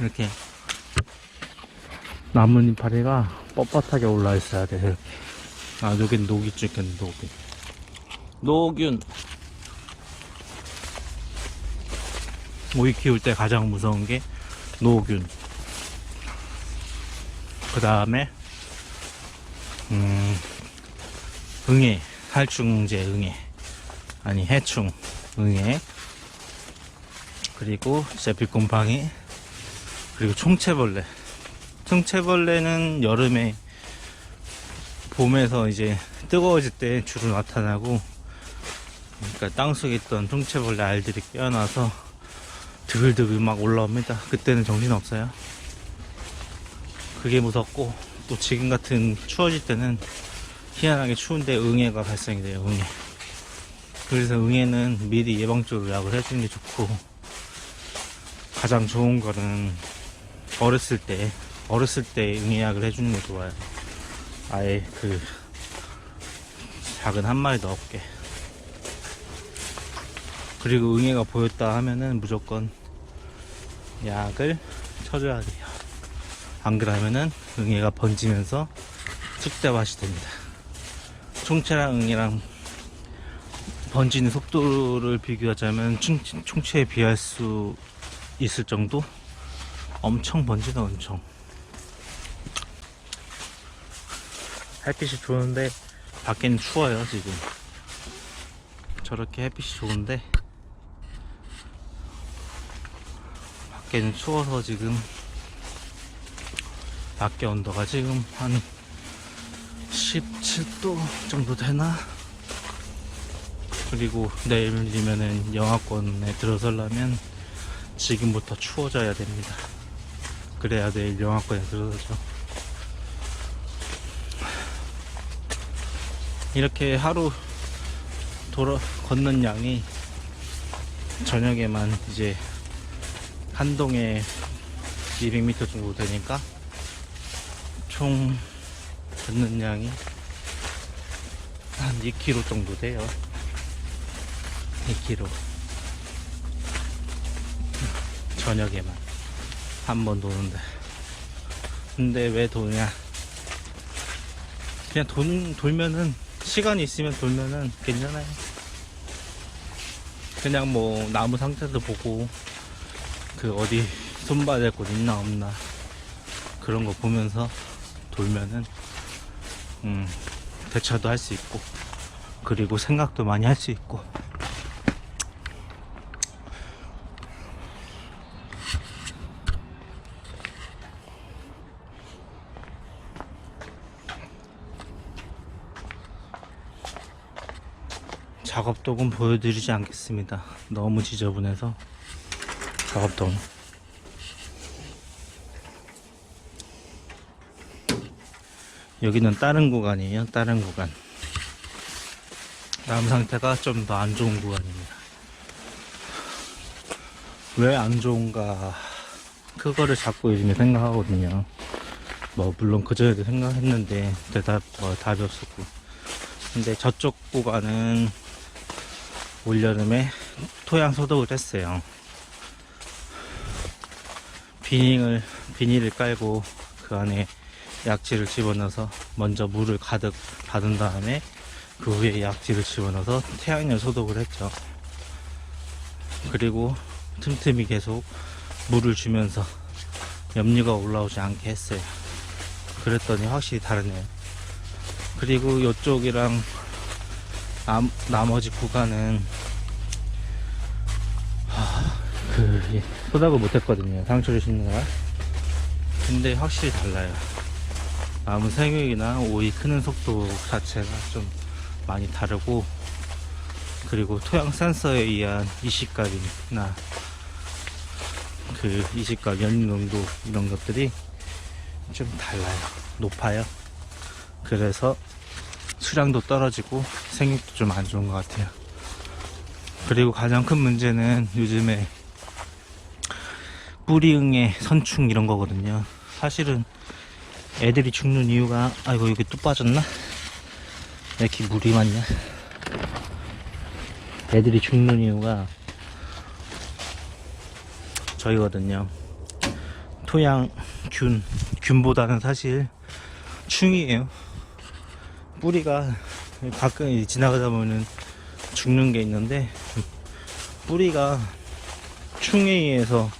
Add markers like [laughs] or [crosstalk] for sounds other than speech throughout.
이렇게 나뭇 이파리가 뻣뻣하게 올라 있어야 돼. 이렇게. 아, 여긴 녹이 찍혔네, 녹이. 녹균. 오이 키울 때 가장 무서운 게 노균. 그 다음에, 음, 응애. 살충제 응애. 아니, 해충 응애. 그리고 제비곰팡이. 그리고 총채벌레. 총채벌레는 여름에 봄에서 이제 뜨거워질 때 주로 나타나고 그러니까 땅속에 있던 총채벌레 알들이 깨어나서 드글드글 막 올라옵니다. 그때는 정신없어요. 그게 무섭고 또 지금 같은 추워질 때는 희한하게 추운데 응애가 발생이 돼요. 응애. 그래서 응애는 미리 예방적으로 약을 해주는 게 좋고 가장 좋은 거는 어렸을 때 어렸을 때 응애약을 해주는 게 좋아요. 아예 그 작은 한 마리도 없게. 그리고 응애가 보였다 하면은 무조건 약을 쳐줘야 돼요. 안 그러면은 응애가 번지면서 쑥대밭이 됩니다. 총체랑 응애랑 번지는 속도를 비교하자면 총, 총체에 비할 수 있을 정도? 엄청 번지다 엄청 햇빛이 좋은데 밖에는 추워요 지금 저렇게 햇빛이 좋은데 밖에는 추워서 지금 밖에 온도가 지금 한 17도 정도 되나? 그리고 내일이면은 영하권에 들어서려면 지금부터 추워져야 됩니다. 그래야 내일 영하권에 들어서죠. 이렇게 하루 돌아 걷는 양이 저녁에만 이제 한 동에 200m 정도 되니까 총 걷는 양이 한 2km 정도 돼요. 2km. 저녁에만 한 번 도는데. 근데 왜 도냐? 그냥 돈 돌면은 시간이 있으면 돌면은 괜찮아요. 그냥 뭐 나무 상태도 보고 그 어디 손봐야 될곳 있나 없나 그런 거 보면서 돌면은 음 대처도 할 수 있고 그리고 생각도 많이 할 수 있고 작업도금 보여드리지 않겠습니다. 너무 지저분해서 작업도금. 여기는 다른 구간이에요. 다른 구간. 나무 상태가 좀 더 안 좋은 구간입니다. 왜 안 좋은가 그거를 자꾸 요즘에 생각하거든요. 뭐 물론 그전에도 생각했는데 대답 뭐 답이 없었고 근데 저쪽 구간은 올여름에 토양 소독을 했어요. 비닐을, 비닐을 깔고 그 안에 약지를 집어넣어서 먼저 물을 가득 받은 다음에 그 위에 약지를 집어넣어서 태양열 소독을 했죠. 그리고 틈틈이 계속 물을 주면서 염류가 올라오지 않게 했어요. 그랬더니 확실히 다르네요. 그리고 이쪽이랑 남, 나머지 구간은 하, 그 예, 소독을 못했거든요 상추를 심느라 근데 확실히 달라요. 나무 생육이나 오이 크는 속도 자체가 좀 많이 다르고 그리고 토양 센서에 의한 이식값이나 그 이식값 연유 농도 이런 것들이 좀 달라요. 높아요. 그래서 수량도 떨어지고 생육도 좀 안 좋은 것 같아요. 그리고 가장 큰 문제는 요즘에 뿌리응애 선충 이런 거거든요. 사실은 애들이 죽는 이유가 아이고 여기 또 빠졌나? 왜 이렇게 물이 많냐? 애들이 죽는 이유가 저희거든요. 토양 균, 균보다는 사실 충이에요. 뿌리가 가끔 지나가다 보면 죽는 게 있는데 뿌리가 충에 의해서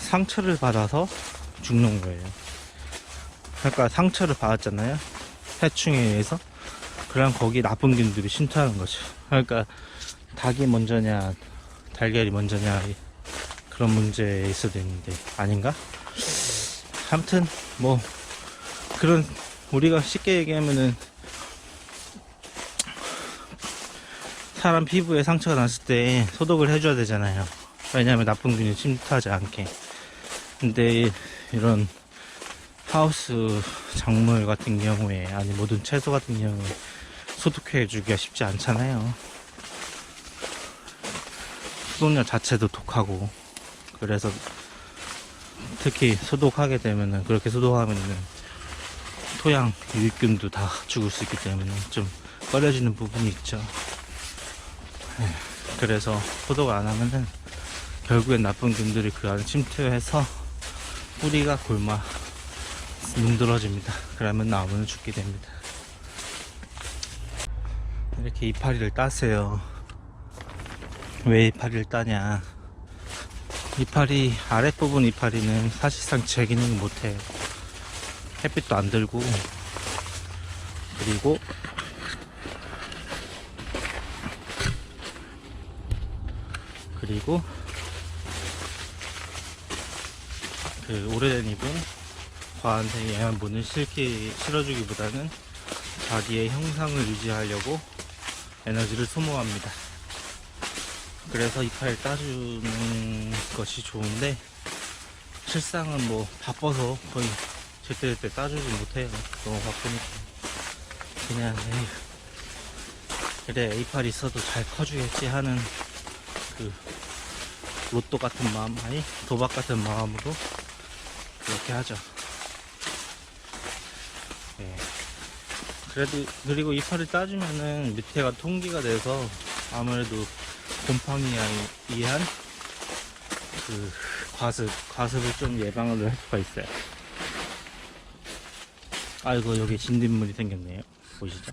상처를 받아서 죽는 거예요. 그러니까 상처를 받았잖아요. 해충에 의해서. 그럼 거기 나쁜 균들이 침투하는 거죠. 그러니까 닭이 먼저냐, 달걀이 먼저냐, 그런 문제일 수도 있는데, 아닌가? 아무튼, 뭐, 그런, 우리가 쉽게 얘기하면은, 사람 피부에 상처가 났을 때 소독을 해줘야 되잖아요. 왜냐하면 나쁜 균이 침투하지 않게. 근데 이런 하우스 작물 같은 경우에 아니 모든 채소 같은 경우에 소독해 주기가 쉽지 않잖아요. 소독약 자체도 독하고 그래서 특히 소독하게 되면은 그렇게 소독하면은 토양 유익균도 다 죽을 수 있기 때문에 좀 꺼려지는 부분이 있죠. 네, 그래서 소독 안 하면은 결국엔 나쁜 균들이 그 안에 침투해서 뿌리가 골마 문드러집니다. 그러면 나무는 죽게 됩니다. 이렇게 이파리를 따세요. 왜 이파리를 따냐? 이파리 아랫부분 이파리는 사실상 제 기능을 못해요. 햇빛도 안 들고 그리고 그리고 그 오래된 잎은 과한테 영양분을 실기 실어주기보다는 자기의 형상을 유지하려고 에너지를 소모합니다. 그래서 이파리를 따주는 것이 좋은데 실상은 뭐 바빠서 거의 제때제때 따주지 못해요. 너무 바쁘니까 그냥 에휴, 그래 이파리 있어도 잘 커주겠지 하는 그 로또 같은 마음 아니 도박 같은 마음으로 그렇게 하죠. 네. 그래도 그리고 이파를 따주면은 밑에가 통기가 돼서 아무래도 곰팡이에 의한 그 과습 과습을 좀 예방을 할 수가 있어요. 아이고 여기 진딧물이 생겼네요. 보시죠?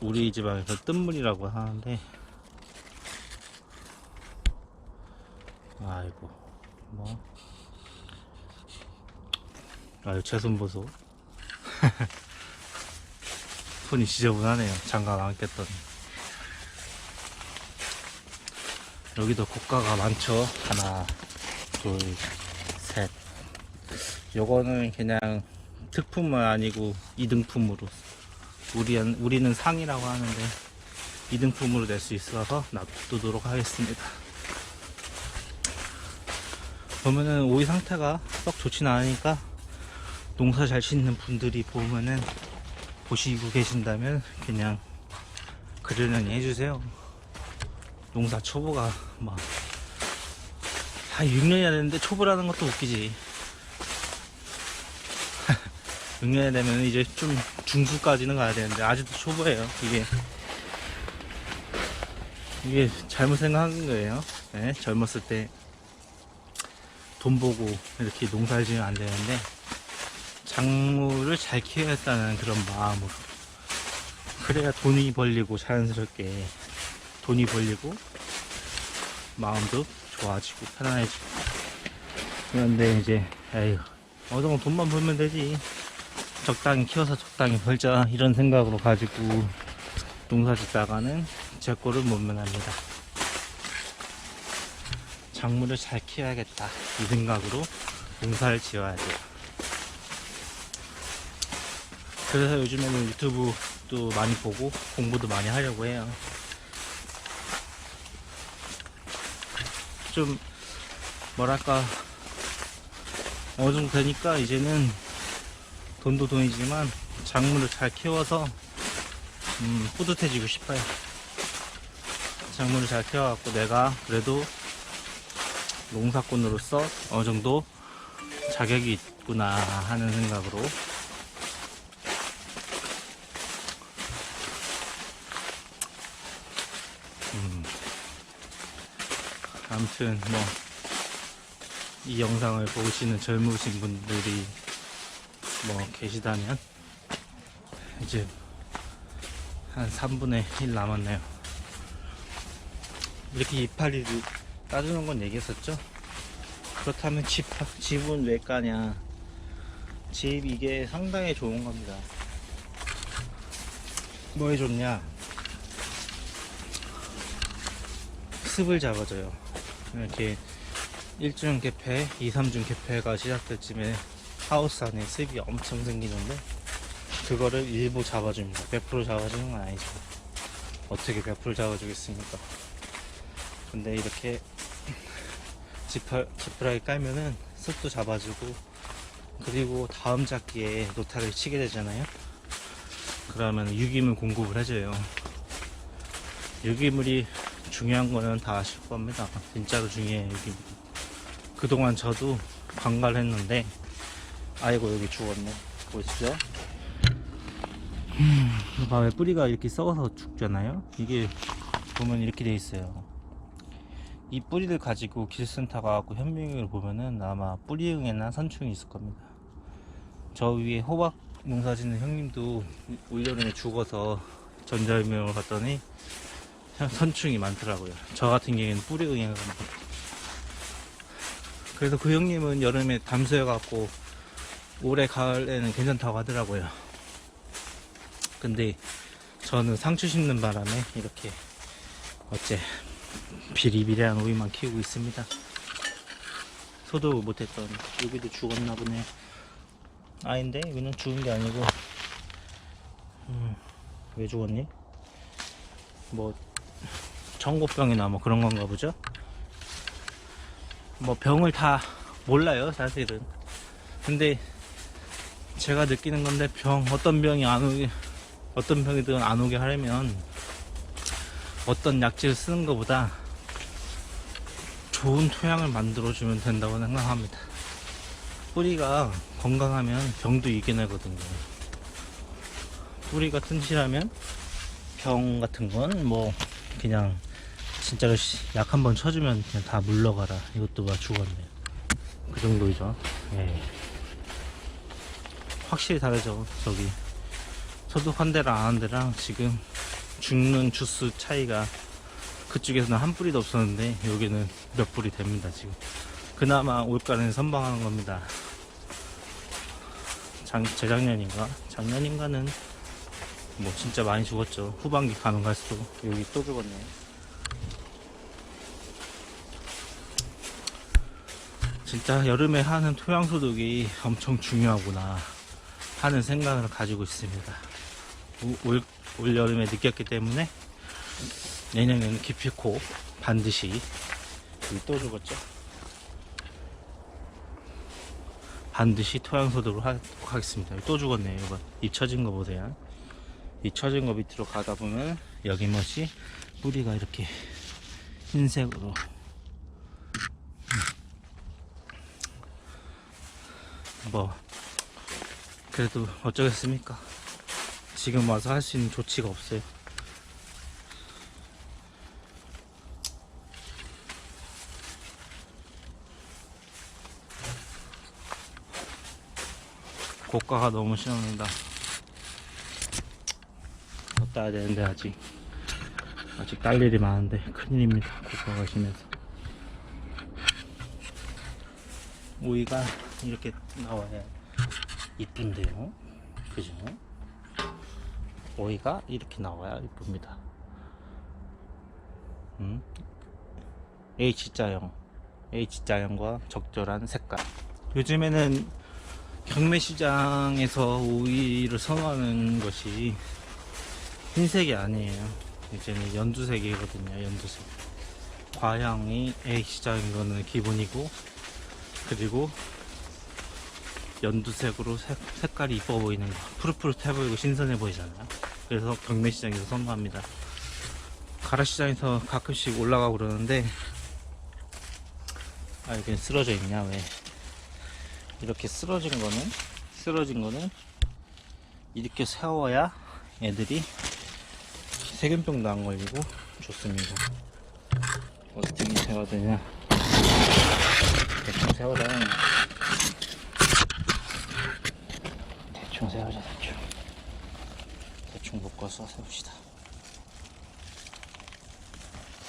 우리 지방에서 뜬물이라고 하는데 아이고 뭐. 아유 제손 보소. [laughs] 손이 지저분하네요 장갑 안 꼈더니. 여기도 고가가 많죠? 하나 둘셋. 요거는 그냥 특품은 아니고 이등품으로. 우리, 우리는 상이라고 하는데 이등품으로 낼 수 있어서 놔두도록 하겠습니다 보면은 오이 상태가 썩 좋진 않으니까 농사 잘 짓는 분들이 보면은 보시고 계신다면 그냥 그러려니 해주세요. 농사 초보가 막, 아, 6년이야 되는데 초보라는 것도 웃기지. [laughs] 6년이 되면 이제 좀 중수까지는 가야 되는데, 아직도 초보예요, 이게. 이게 잘못 생각한 거예요. 네, 젊었을 때 돈 보고 이렇게 농사를 지으면 안 되는데, 작물을 잘 키워야겠다는 그런 마음으로. 그래야 돈이 벌리고 자연스럽게 돈이 벌리고 마음도 좋아지고 편안해지고. 그런데 이제 에휴 어느 정도 돈만 벌면 되지. 적당히 키워서 적당히 벌자. 이런 생각으로 가지고 농사 짓다가는 제 꼴을 못 면합니다 작물을 잘 키워야겠다 이 생각으로 농사를 지어야 돼요 그래서 요즘에는 유튜브도 많이 보고 공부도 많이 하려고 해요. 좀 뭐랄까 어느 정도 되니까 이제는 돈도 돈이지만 작물을 잘 키워서 음, 뿌듯해지고 싶어요. 작물을 잘 키워갖고 내가 그래도 농사꾼으로서 어느 정도 자격이 있구나 하는 생각으로 아무튼 뭐 이 영상을 보시는 젊으신 분들이 뭐 계시다면 이제 한 3분의 1 남았네요. 이렇게 이파리를 따주는 건 얘기했었죠? 그렇다면 집, 집은 왜 까냐? 집 이게 상당히 좋은 겁니다. 뭐에 좋냐? 습을 잡아줘요. 이렇게 1중 개폐, 2, 3중 개폐가 시작될 쯤에 하우스 안에 습이 엄청 생기는데 그거를 일부 잡아줍니다. 100% 잡아주는 건 아니죠. 어떻게 100% 잡아주겠습니까? 근데 이렇게 지퍼, 지퍼라기 깔면은 습도 잡아주고 그리고 다음 잡기에 노타를 치게 되잖아요. 그러면 유기물 공급을 해줘요. 유기물이 중요한 거는 다 아실 겁니다. 진짜로 중요해요, 유기물. 그동안 저도 관가를 했는데, 아이고, 여기 죽었네. 보이시죠? 밤에 뿌리가 이렇게 썩어서 죽잖아요? 이게 보면 이렇게 돼 있어요. 이 뿌리를 가지고 길센터 가 갖고 현미경을 보면은 아마 뿌리응애나 선충이 있을 겁니다. 저 위에 호박 농사 짓는 형님도 올여름에 죽어서 전자유명을 갔더니 선충이 많더라고요. 저 같은 경우에는 뿌리응애가 많고. 그래서 그 형님은 여름에 담수해갖고 올해 가을에는 괜찮다고 하더라고요. 근데 저는 상추 심는 바람에 이렇게 어째 비리비리한 오이만 키우고 있습니다. 소도 못했던 여기도 죽었나 보네. 아닌데 이거는 죽은 게 아니고 음, 왜 죽었니? 뭐 전고병이나 뭐 그런 건가 보죠. 뭐 병을 다 몰라요 사실은. 근데 제가 느끼는 건데 병 어떤 병이 안 오게 어떤 병이든 안 오게 하려면 어떤 약재를 쓰는 것보다 좋은 토양을 만들어주면 된다고 생각합니다. 뿌리가 건강하면 병도 이겨내거든요. 뿌리가 튼실하면 병 같은 건 뭐 그냥 진짜로 약 한 번 쳐주면 그냥 다 물러가라. 이것도 막 죽었네요. 그 정도이죠. 예. 확실히 다르죠. 저기 소독한 데랑 안 한 데랑 지금 죽는 주스 차이가 그쪽에서는 한 뿌리도 없었는데 여기는 몇 뿌리 됩니다 지금. 그나마 올가는 선방하는 겁니다. 작, 재작년인가? 작년인가는 뭐 진짜 많이 죽었죠. 후반기 가면 갈수록. 여기 또 죽었네. 진짜 여름에 하는 토양 소독이 엄청 중요하구나 하는 생각을 가지고 있습니다 올, 올 여름에 느꼈기 때문에 내년에는 기필코 반드시 또 죽었죠. 반드시 토양 소독을 하도록 하겠습니다. 또 죽었네요 이거 입 처진 거 보세요. 입 처진 거 밑으로 가다 보면 여기 멋이 뿌리가 이렇게 흰색으로. 뭐 그래도 어쩌겠습니까 지금 와서 할 수 있는 조치가 없어요 고가가 너무 심합니다. 더 따야 되는데 아직 아직 딸 일이 많은데 큰일입니다. 고가가 심해서 오이가 이렇게 나와야 이쁜데요. 그죠? 오이가 이렇게 나와야 이쁩니다. 음? H자형 H자형과 적절한 색깔 요즘에는 경매 시장에서 오이를 선호하는 것이 흰색이 아니에요. 이제는 연두색이거든요. 연두색. 과향이 A 시장인 거는 기본이고 그리고 연두색으로 색, 색깔이 이뻐 보이는 거 푸릇푸릇해 보이고 신선해 보이잖아요. 그래서 경매 시장에서 선호합니다. 가라 시장에서 가끔씩 올라가고 그러는데 아 여기 쓰러져 있냐 왜? 이렇게 쓰러진 거는 쓰러진 거는 이렇게 세워야 애들이 세균병도 안 걸리고 좋습니다. 어떻게 세워야 되냐? 대충 세워라. 대충 세우자, 대충. 대충 묶어서 세웁시다.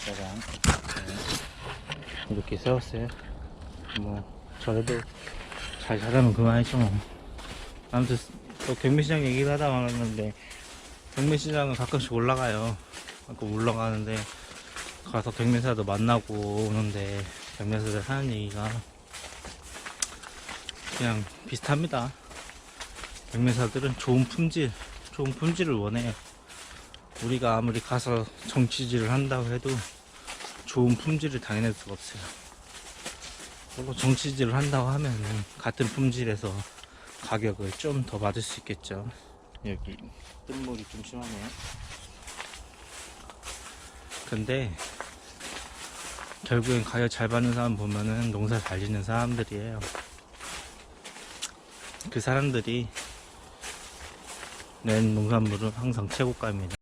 짜잔. 네. 이렇게 세웠어요. 뭐, 저래도 잘 자라면 그만이죠, 뭐. 아무튼, 또 경매시장 얘기를 하다 말았는데, 경매시장은 가끔씩 올라가요. 가끔 올라가는데, 가서 경매사도 만나고 오는데, 경매사들 하는 얘기가 그냥 비슷합니다. 경매사들은 좋은 품질, 좋은 품질을 원해요. 우리가 아무리 가서 정치질을 한다고 해도 좋은 품질을 당해낼 수가 없어요. 물론 정치질을 한다고 하면 같은 품질에서 가격을 좀 더 받을 수 있겠죠. 여기 뜬물이 좀 심하네요. 근데 결국엔 가격 잘 받는 사람 보면은 농사 잘 짓는 사람들이에요. 그 사람들이 낸 농산물은 항상 최고가입니다.